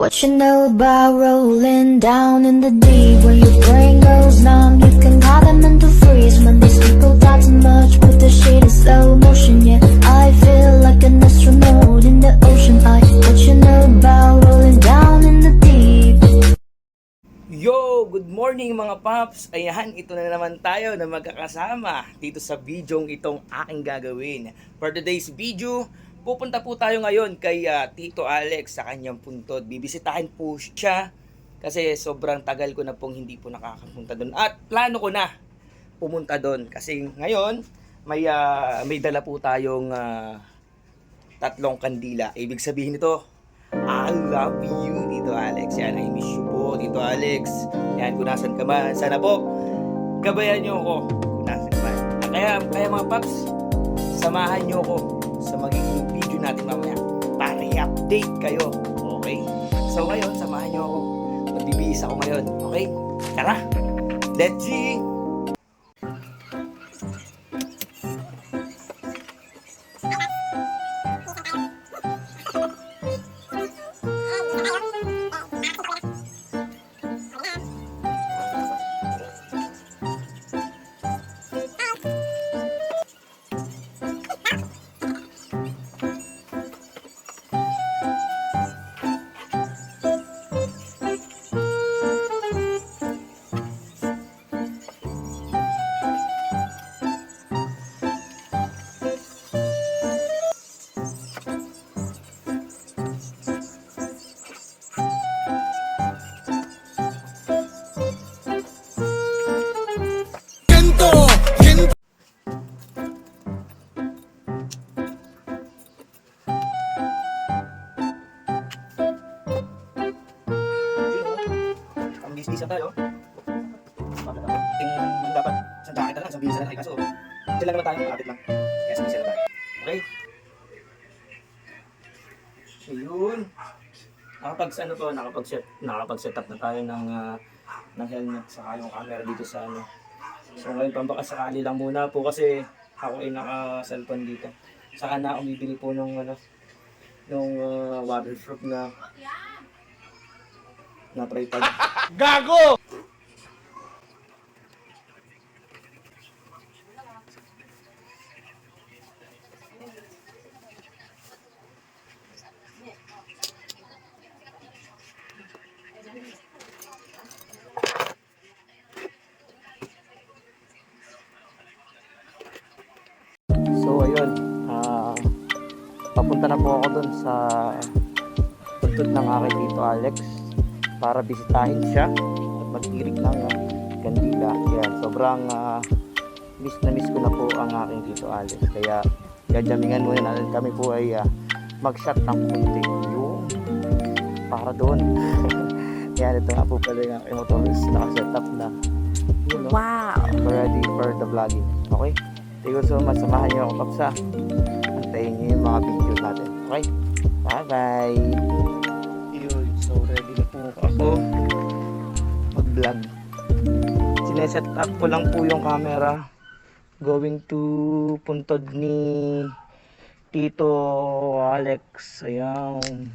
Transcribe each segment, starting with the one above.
What you know about rolling down in the deep When your brain goes numb, you can call them mental freeze When these people talk too much, put the shit in slow motion Yeah, I feel like an astronaut in the ocean I, what you know about rolling down in the deep Yo! Good morning mga paps! Ayan, ito na naman tayo na magkakasama dito sa videong itong aking gagawin. For today's video, pupunta po tayo ngayon kay ah, Tito Alex sa kanyang puntod. Bibisitahin po siya kasi sobrang tagal ko na pong hindi po nakakapunta doon. At plano ko na pumunta doon kasi ngayon may, ah, may dala po tayong ah, tatlong kandila. Ibig sabihin nito, I love you, Tito Alex. Yan, I miss you po, Tito Alex. Yan, kung nasan ka man. Sana po, gabayan niyo ako kung nasan ka man. Kaya, kaya mga paps, samahan niyo ako sa video natin mamaya para i-update kayo. Okay? So ngayon, samahan niyo ako. Magbibihis ako ngayon. Okay? Tara! Let's see! Bisbisa tayo. Ting dapat isang jacket na lang, isang bisa na tayo. Kaso, lang naman tayo, malapit lang. Kaya isang bisa na tayo. Okay? Ayun. Nakapag ano to, nakapag set, nakapag set up na tayo ng ah, ng helmet sa yung camera dito sa ano. So ngayon pambaka sakali lang muna po kasi ako ay naka-cellphone dito. Saka na ako bibili po nung ano nung ah, waterproof na na tripod. So ayun, ah papunta na po ako dun sa puntod ng aking dito Alex para bisitahin siya at mag-irig ng ah, kandila. Yan, sobrang ah, miss na miss ko na po ang aking dito Alex. Kaya gajamingan muna natin kami po ay ah, mag-shot ng kunti yung para doon. Yan, ito nga po pala yung aking motor is naka-set up na. Yun, no? Wow ready for the vlogging. Okay? Thank you so much. Samahan niyo ako kapsa. Antayin niyo yung mga video natin. Okay? Bye-bye! So, ready na po ako mag-vlog. Sineset up ko lang po yung camera. Going to puntod ni Tito Alex. Ayan.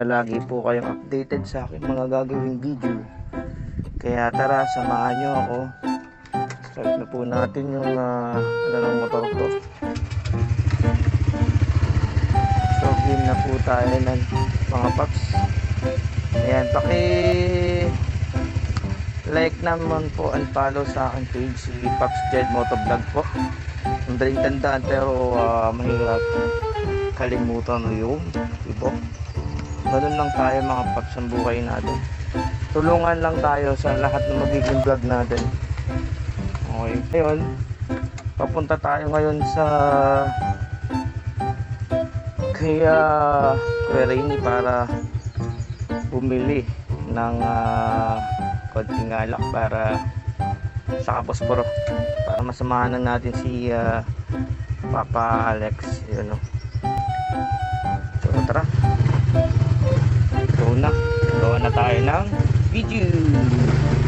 Lagi po kayong updated sa aking mga gagawing video. Kaya tara, samahan nyo ako. Start na po natin yung uh, ano ng motor ko. Game na po tayo ng mga paps. Ayan, paki like naman po and follow sa aking page si Paps Jed Motovlog po. Madaling tandaan pero ah, mahirap kalimutan mo yung iba. Ganun lang tayo mga paps ang buhay natin tulungan lang tayo sa lahat ng magiging vlog natin. Okay. Ngayon, papunta tayo ngayon sa kaya Rainy para bumili ng uh, konting alak para sa kaposporo. Para masamahan na natin si ah, Papa Alex. Yun o so tara. Go na. Gawa na tayo ng video.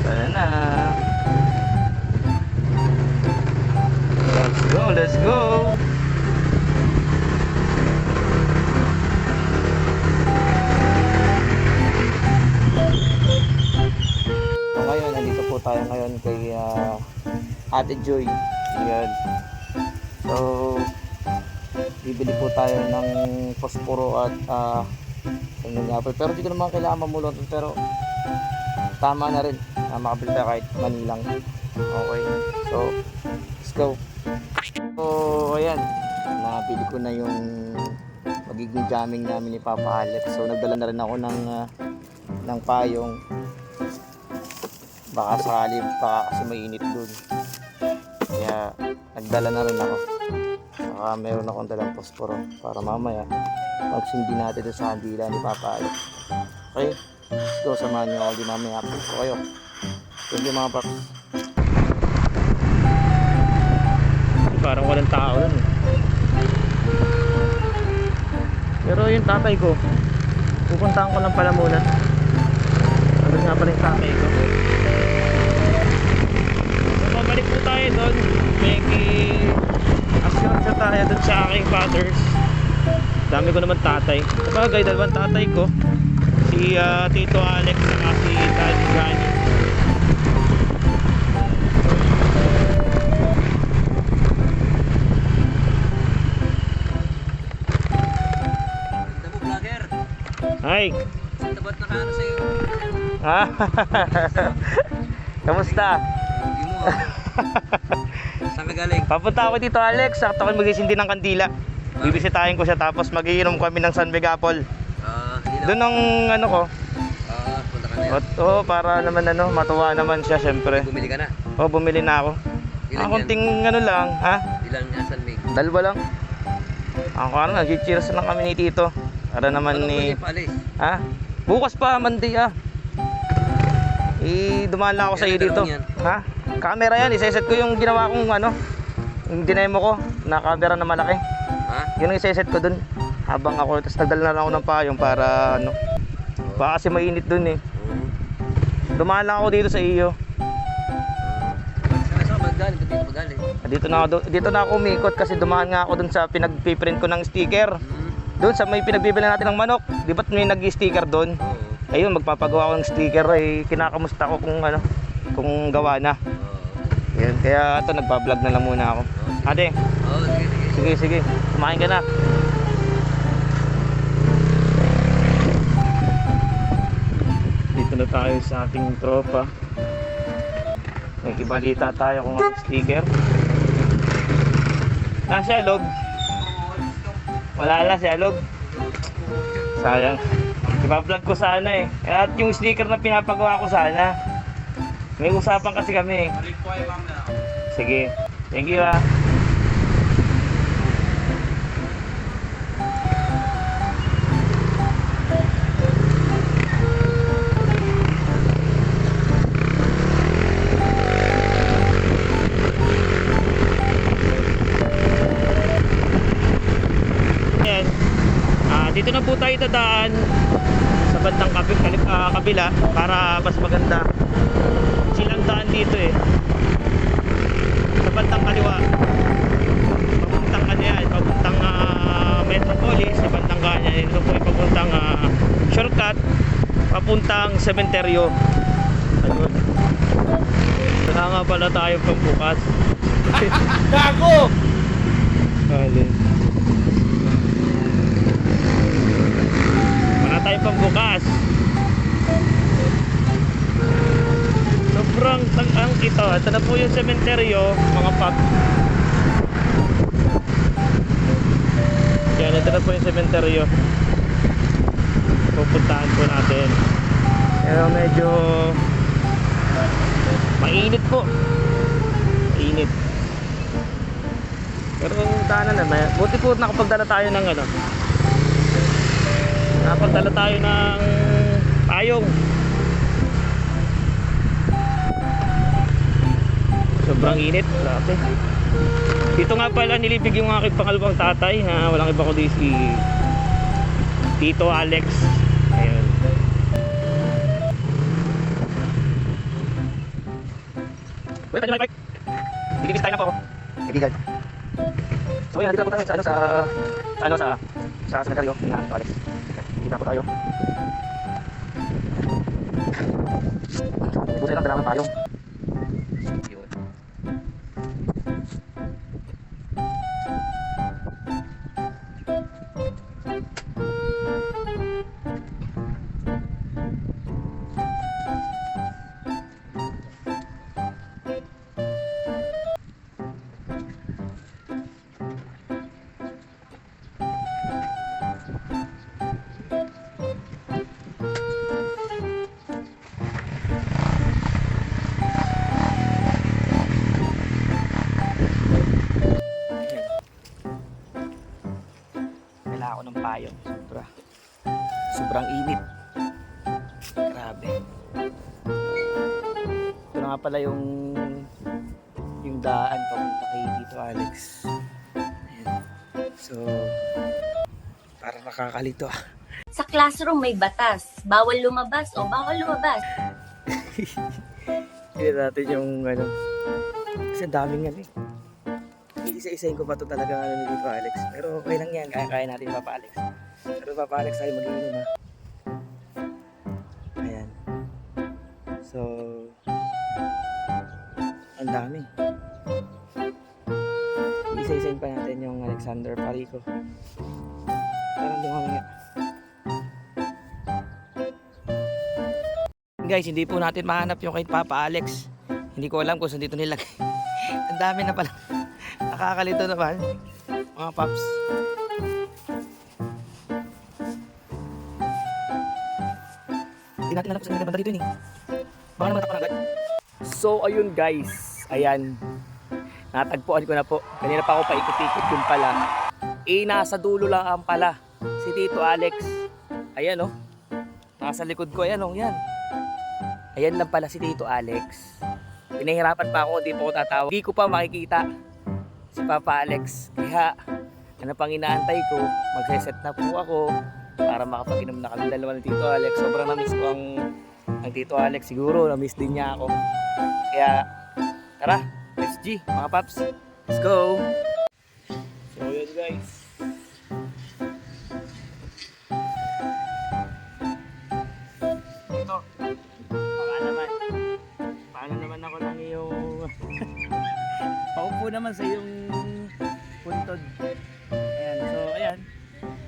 Tara na. Let's go let's go Ate Joy. Yan. So, bibili po tayo ng posporo at uh, apple. Pero di ko naman kailangan mamulot. Pero tama na rin na makabili tayo kahit manilang. Okay. So, let's go. So, ayan. Nabili ko na yung magiging jamming namin ni Papa Alex. So, nagdala na rin ako ng ah, ng payong. Baka sakali, baka kasi mainit dun. Kaya, nagdala na rin ako. Saka meron akong dalang posporo para mamaya magsindi natin sa kandila ni Papa Alex. Okay? Let's go, samahan niyo ako di mamaya. Update kayo. Thank you mga paps. Parang walang tao nun. Pero yung tatay ko, pupuntahan ko lang pala muna. Andun nga pala yung tatay ko. May assurance tayo doon sa aking fathers. Dami ko naman tatay. Sabagay, dalawang tatay ko. Si ah, Tito Alex at si Daddy vlogger. Hi! Tabat na kaano sa'yo. Ah, Kamusta? galing? Papunta ako dito Alex, sakto ko magisindi ng kandila. Bibisitahin ko siya tapos magiinom kami ng San Miguel Apple. Ah. Doon ang ano ko. Ah, punta ka na yan. At, oh, para naman ano, matuwa naman siya syempre. Bumili ka na. Oh, bumili na ako. Ilan Ang konting ano lang, ha? Ilan yan, San Mig? Dalawa lang. Ako ano, nag-cheers lang kami ni Tito. Para naman ni... Ha? Bukas pa, Monday ah. Dumaan lang ako sa iyo dito. Ha? Camera yan, iseset ko yung ginawa kong ano, yung dinemo ko na camera na malaki. Ha? Yun ang iseset ko dun. Habang ako, tapos nagdala na lang ako ng payong para ano, baka kasi mainit dun eh. Dumaan lang ako dito sa iyo. Ba't dito na ako, dito na ako umikot kasi dumaan nga ako dun sa pinagpiprint ko ng sticker. Hmm. Doon sa may pinagbibili natin ng manok. Di ba't may nag-sticker doon? Ayun, magpapagawa ako ng sticker eh kinakamusta ko kung ano, kung gawa na. Yun, kaya ito nagpa-vlog na lang muna ako. Ate, Oo, sige, sige. kumain ka na. Dito na tayo sa ating tropa. May kibalita tayo kung ano sticker. Nasa log. Wala na si Alog. Sayang. Ipa-vlog ko sana eh. At yung sticker na pinapagawa ko sana. May usapan kasi kami eh. Sige. Thank you ah. Ah, dito na po tayo dadaan sa bandang kabi, kalip, ah, kabila para mas maganda. Silang daan dito eh. Sa bandang kaliwa. Papuntang ano yan, papuntang ah, Metropolis, sa bandang kanya. Ito po ay papuntang ah, shortcut, papuntang sementeryo. Ayun. Saka nga pala tayo pagbukas. Gago! Alin. Wala tayo pang Sobrang tagang ito. Ito na po yung sementeryo, mga pap. Yan, ito na po yung sementeryo. Pupuntahan po natin. Pero medyo mainit po. Mainit. Pero yung daanan naman, buti po nakapagdala tayo ng ano, Nakapagdala tayo ng Sobrang init. Grabe. Dito nga pala nilibig yung aking pangalawang tatay na walang iba kundi si Tito Alex. Ayun. Wait, pwede bike. Bibigis tayo na po ako. Kaibigan. So yun, nandito na po tayo sa ano sa ano sa sa cemetery ni Tito Alex. Hindi na po tayo. Buti lang kailangan tayong. Pala yung yung daan papunta kay Tito Alex. Ayan. So, parang nakakalito ah. Sa classroom may batas. Bawal lumabas o bawal lumabas. Hindi natin yung ano. Kasi ang daming ano eh. Isa-isahin ko pa to talaga ano ni Tito Alex. Pero okay lang yan. Kaya-kaya natin Papa Alex. Pero Papa Alex tayo mag-iinom ha. Ang dami. Isa-isahin pa natin yung Alexander Parico. Parang dumami nga. Guys, hindi po natin mahanap yung kay Papa Alex. Hindi ko alam kung saan dito nilagay. Ang dami na pala. Nakakalito naman. Mga paps. Hindi natin alam kung saan nilagay banda dito yun eh. Baka naman takpan agad. So, ayun guys. Ayan. Natagpuan ko na po. Kanina pa ako paikot-ikot yung pala. Eh, nasa dulo lang ang pala. Si Tito Alex. Ayan oh. Nasa likod ko. Ayan oh. Yan. Ayan lang pala si Tito Alex. Pinahirapan pa ako, hindi pa ako tatawag. Hindi ko pa makikita si Papa Alex. Kaya, ano pang inaantay ko, magseset na po ako para makapag-inom na kami dalawa ni Tito Alex. Sobrang na-miss ko ang, ang Tito Alex. Siguro, na-miss din niya ako. Kaya, tara, let's G, mga paps. Let's go! So, yun guys. Ito, baka naman. Paano naman ako lang yung... Paupo naman sa yung puntod. Ayan, so ayan.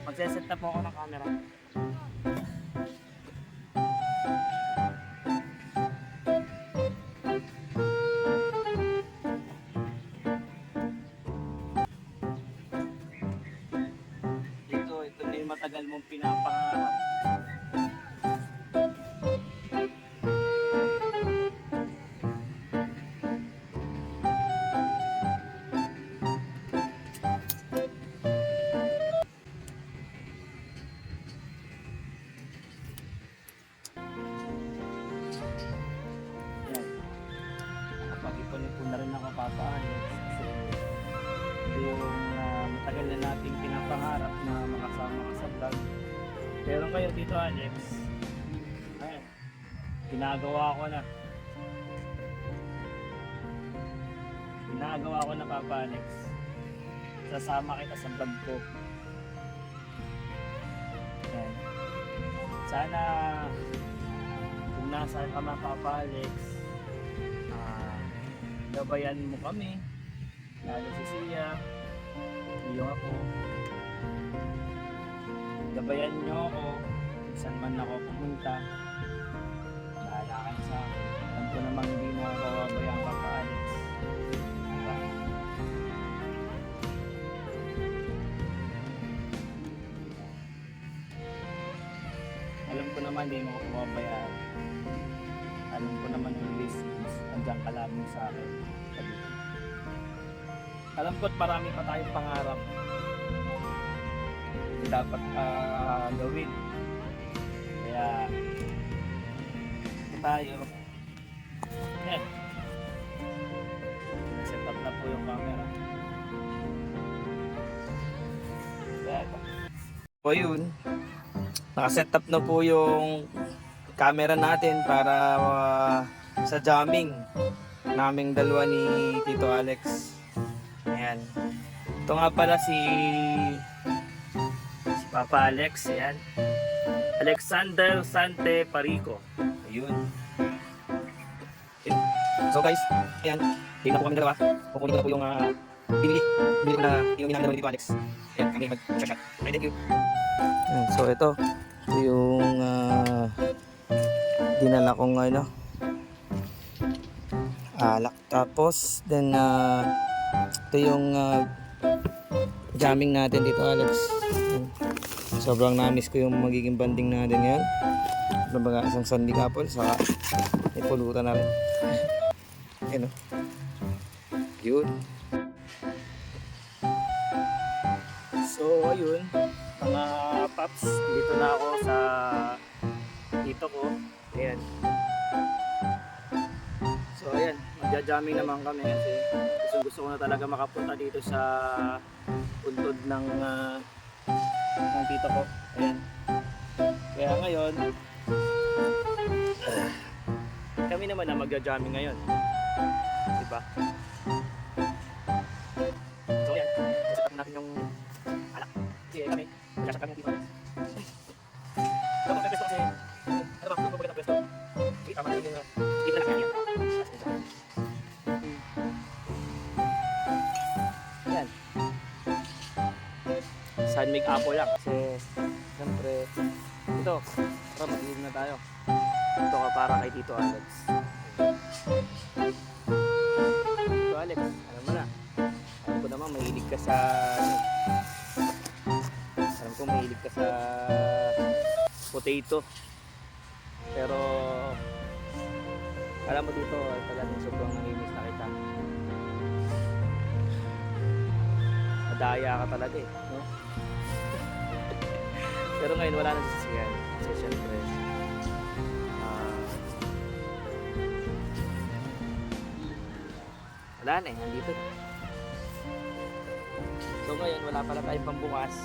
Magseset na po ako ng camera. Matagal mong pinapangarap. Ginagawa ko na. Ginagawa ko na Papa Alex. Sasama kita sa vlog ko. Ayan. Sana kung nasa ka man Papa Alex, ah, gabayan mo kami, lalo si Sia, iyo ako. Gabayan nyo ako kung saan man ako pumunta. Namang hindi mo Papa Alex. Diba? Alam ko naman hindi mo ako babayaan. Alam ko naman yung list is andyan ka lamang sa akin. Alam ko't marami pa tayong pangarap dapat ah, gawin. Kaya tayo. Po yun. Nakaset up na po yung camera natin para ah, sa jamming naming dalawa ni Tito Alex. Ayan. Ito nga pala si si Papa Alex, ayan. Alexander Sante Parico. Ayun. Ayun. So guys, ayan. Tingnan po kami dalawa. Kukunin na po yung uh, binili. Binili ko na yung ni Tito Alex. Ayan, kami mag-shot. Okay, thank you. Ayan, so ito. Yung ah, dinala kong ano alak. Tapos, then, uh, ito yung uh, jamming natin dito, Alex. Sobrang na-miss ko yung magiging banding natin yan. Kumbaga, isang Sunday couple, saka may pulutan na rin. Ayan o. Yun. So, ayun. Mga paps, dito na ako sa dito ko. Ayan. So ayan, magja-jamming naman kami kasi gusto, gusto ko na talaga makapunta dito sa untod ng ah, ng tito ko. Ayan. Kaya ngayon, kami naman na magja-jamming ngayon. Diba? Kami dito. Ano ba pwesto kasi? Ano ba? Ba ang pwesto? Sige, tama. Yan. Sun make apple lang kasi siyempre ito, tara mag na tayo. Ito ka para kay Tito Alex. Tito Alex, alam mo na. Alam ko naman mahilig ka sa ano, ka sa potato. Pero alam mo dito, talagang sobrang namimiss na kita. Madaya ka talaga eh, no? Pero ngayon wala na sisiyan. Kasi syempre, ah, wala na eh, nandito. na. So ngayon, wala pala tayong pambukas.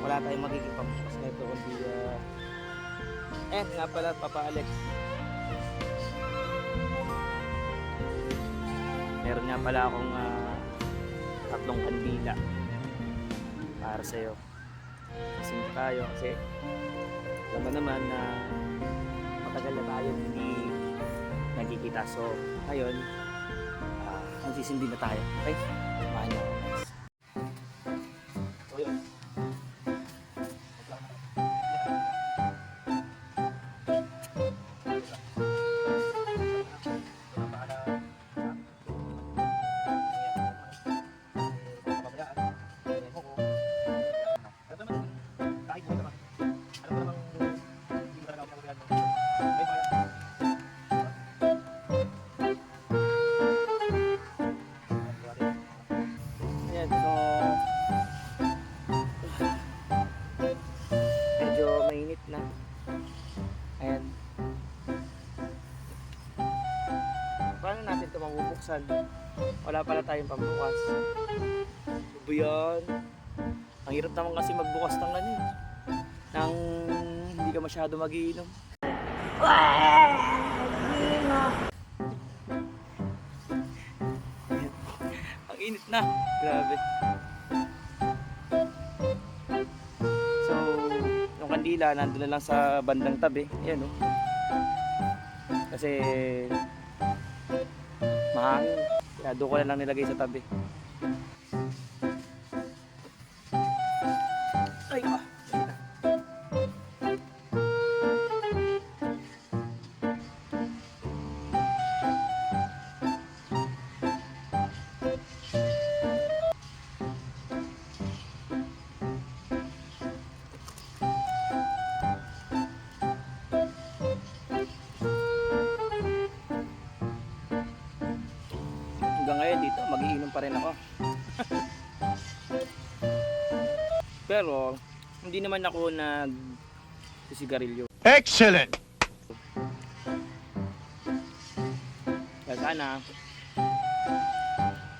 Wala tayong magiging pambukas na ito kundi ah, eh, nga pala, Papa Alex. Meron nga pala akong ah, tatlong kandila para sa'yo. Kasi tayo kasi alam naman na matagal na tayo hindi nagkikita. So, ngayon, uh, magsisindi na tayo. Okay? Samahan mabubuksan? Wala pala tayong pambukas. Ba yan? Ang hirap naman kasi magbukas ng ano eh. Nang hindi ka masyado magiinom. Ang init na. Grabe. So, yung kandila nandun na lang sa bandang tabi. Ayan oh. Kasi mahangin. Kaya doon ko na lang nilagay sa tabi. Pa rin ako. Pero hindi naman ako nag sisigarilyo Excellent. kaya sana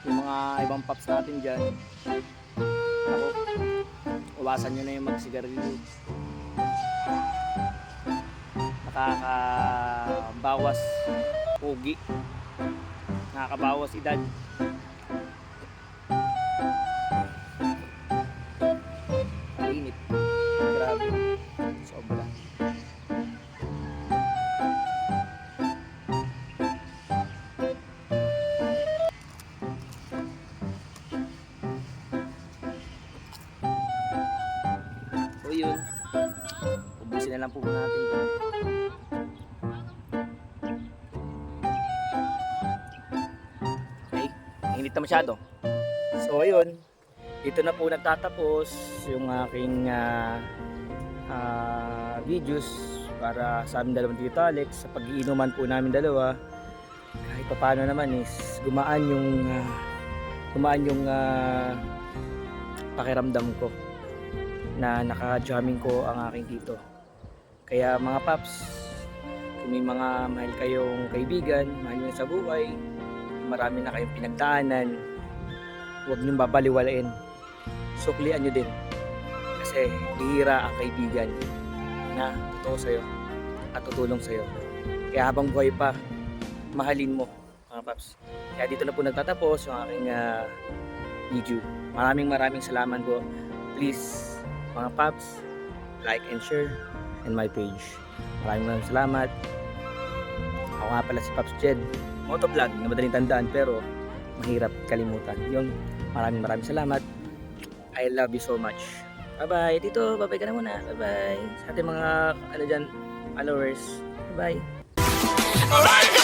yung mga ibang paps natin dyan ako iwasan nyo na yung magsigarilyo. Nakakabawas pogi nakakabawas edad masyado. So ayun, dito na po nagtatapos yung aking ah, ah, videos para sa aming dalawang tito Alex sa pag-iinuman po namin dalawa. Kahit pa paano naman is gumaan yung ah, gumaan yung ah, pakiramdam ko na naka-jamming ko ang aking tito. Kaya mga paps, kung may mga mahal kayong kaibigan, mahal nyo sa buhay, marami na kayong pinagdaanan, huwag niyong babaliwalain. Suklian nyo din. Kasi bihira ang kaibigan na totoo sa'yo at tutulong sa'yo. Kaya habang buhay pa, mahalin mo mga paps. Kaya dito na po nagtatapos yung aking ah, video. Maraming maraming salamat po. Please, mga paps, like and share in my page. Maraming maraming salamat. Ako nga pala si Paps Jed. Motovlog na madaling tandaan pero mahirap kalimutan. Yun, maraming maraming salamat. I love you so much. Bye-bye. Dito, bye-bye ka na muna. Bye-bye. Sa ating mga, ano dyan, followers. Bye-bye.